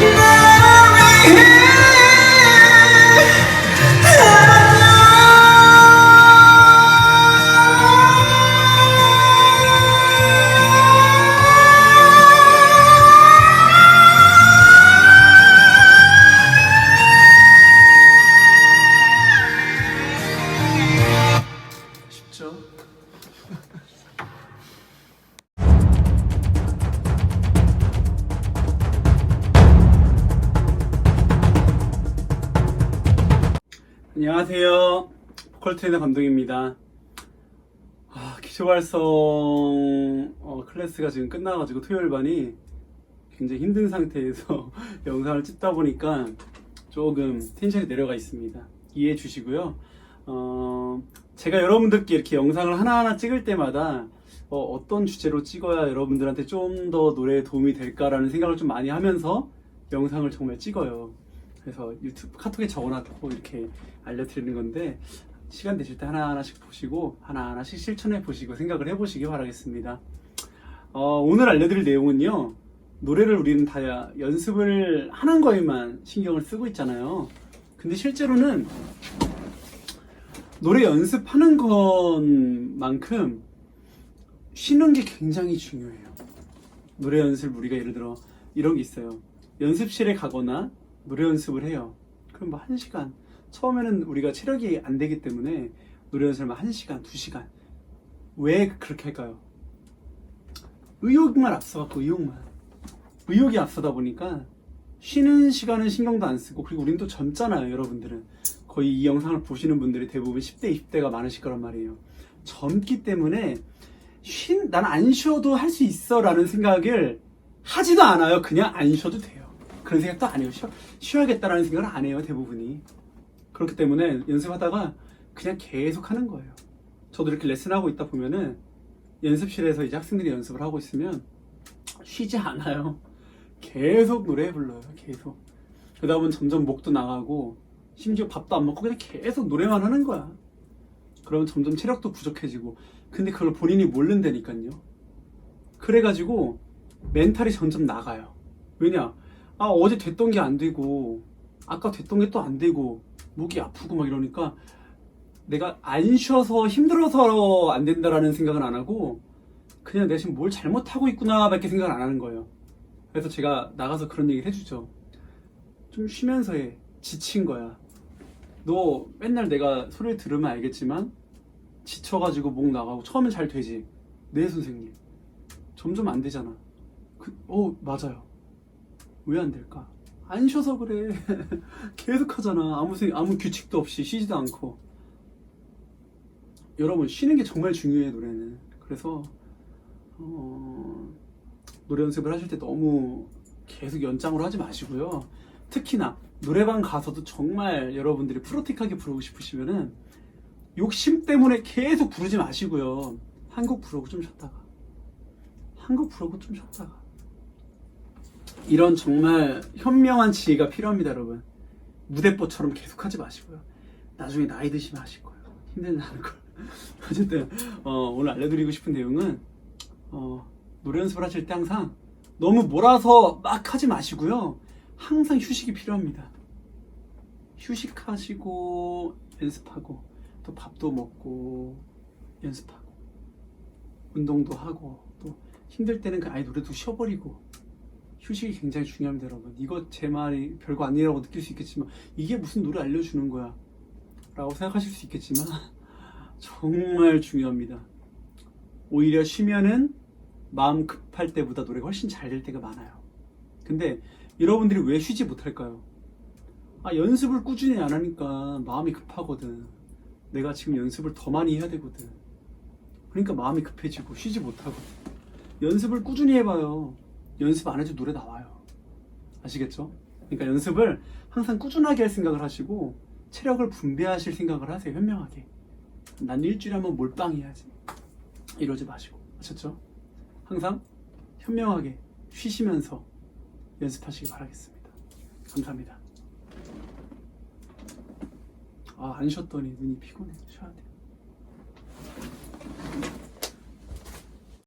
glory 안녕하세요. 보컬 트레이너 감독입니다. 아, 기초발성 어, 클래스가 지금 끝나가지고 토요일 반이 굉장히 힘든 상태에서 영상을 찍다 보니까 조금 텐션이 내려가 있습니다. 이해해 주시고요. 어, 제가 여러분들께 이렇게 영상을 하나하나 찍을 때마다 어, 떤 주제로 찍어야 여러분들한테 좀 더 노래에 도움이 될까라는 생각을 좀 많이 하면서 영상을 정말 찍어요. 그래서 유튜브 카톡에 적어놨고 이렇게 알려드리는 건데 시간 되실 때 하나하나씩 보시고 하나하나씩 실천해 보시고 생각을 해 보시기 바라겠습니다. 어, 오늘 알려드릴 내용은요. 노래를 우리는 다 연습을 하는 거에만 신경을 쓰고 있잖아요. 근데 실제로는 노래 연습하는 것만큼 쉬는 게 굉장히 중요해요. 노래 연습 우리가 예를 들어 이런 게 있어요. 연습실에 가거나 노래 연습을 해요. 그럼 뭐한 시간. 처음에는 우리가 체력이 안 되기 때문에 노래 연습을 한 시간, 두 시간. 왜 그렇게 할까요? 의욕만 앞서갖고 의욕만. 의욕이 앞서다 보니까 쉬는 시간은 신경도 안 쓰고 그리고 우린 또 젊잖아요, 여러분들은. 거의 이 영상을 보시는 분들이 대부분 10대, 20대가 많으실 거란 말이에요. 젊기 때문에 쉰, 난 안 쉬어도 할 수 있어 라는 생각을 하지도 않아요. 그냥 안 쉬어도 돼요. 그런 생각도 안 해요. 쉬어, 쉬어야겠다라는 생각을 안 해요. 대부분이. 그렇기 때문에 연습하다가 그냥 계속 하는 거예요. 저도 이렇게 레슨하고 있다 보면은 연습실에서 이제 학생들이 연습을 하고 있으면 쉬지 않아요. 계속 노래 불러요. 계속. 그러다 보면 점점 목도 나가고 심지어 밥도 안 먹고 그냥 계속 노래만 하는 거야. 그러면 점점 체력도 부족해지고 근데 그걸 본인이 모른다니까요. 그래가지고 멘탈이 점점 나가요. 왜냐? 아 어제 됐던 게 안 되고 아까 됐던 게 또 안 되고 목이 아프고 막 이러니까 내가 안 쉬어서 힘들어서 안 된다라는 생각은 안 하고 그냥 내가 지금 뭘 잘못하고 있구나밖에 생각을 안 하는 거예요. 그래서 제가 나가서 그런 얘기를 해주죠. 좀 쉬면서 해. 지친 거야. 너 맨날 내가 소리를 들으면 알겠지만 지쳐가지고 목 나가고 처음엔 잘 되지. 네 선생님. 점점 안 되잖아. 그, 어 맞아요. 왜 안 될까? 안 쉬어서 그래. 계속 하잖아. 아무 생 아무 규칙도 없이 쉬지도 않고. 여러분 쉬는 게 정말 중요해 노래는. 그래서 어, 노래 연습을 하실 때 너무 계속 연장으로 하지 마시고요. 특히나 노래방 가서도 정말 여러분들이 프로틱하게 부르고 싶으시면은 욕심 때문에 계속 부르지 마시고요. 한곡 부르고 좀 쉬었다가 한곡 부르고 좀 쉬었다가 이런 정말 현명한 지혜가 필요합니다, 여러분. 무대뽀처럼 계속 하지 마시고요. 나중에 나이 드시면 하실 거예요. 힘들다는 걸. 어쨌든 어, 오늘 알려드리고 싶은 내용은 어, 노래 연습을 하실 때 항상 너무 몰아서 막 하지 마시고요. 항상 휴식이 필요합니다. 휴식하시고 연습하고 또 밥도 먹고 연습하고 운동도 하고 또 힘들 때는 그 아예 노래도 쉬어버리고 휴식이 굉장히 중요합니다 여러분. 이거 제 말이 별거 아니라고 느낄 수 있겠지만 이게 무슨 노래 알려주는 거야? 라고 생각하실 수 있겠지만 정말 중요합니다. 오히려 쉬면은 마음 급할 때보다 노래가 훨씬 잘 될 때가 많아요. 근데 여러분들이 왜 쉬지 못할까요? 아 연습을 꾸준히 안 하니까 마음이 급하거든. 내가 지금 연습을 더 많이 해야 되거든. 그러니까 마음이 급해지고 쉬지 못하거든. 연습을 꾸준히 해봐요 연습 안 해도 노래 나와요. 아시겠죠? 그러니까 연습을 항상 꾸준하게 할 생각을 하시고 체력을 분배하실 생각을 하세요 현명하게. 난 일주일에 한번 몰빵 해야지. 이러지 마시고. 아셨죠? 항상 현명하게 쉬시면서 연습하시기 바라겠습니다. 감사합니다. 아 안 쉬었더니 눈이 피곤해 쉬어야 돼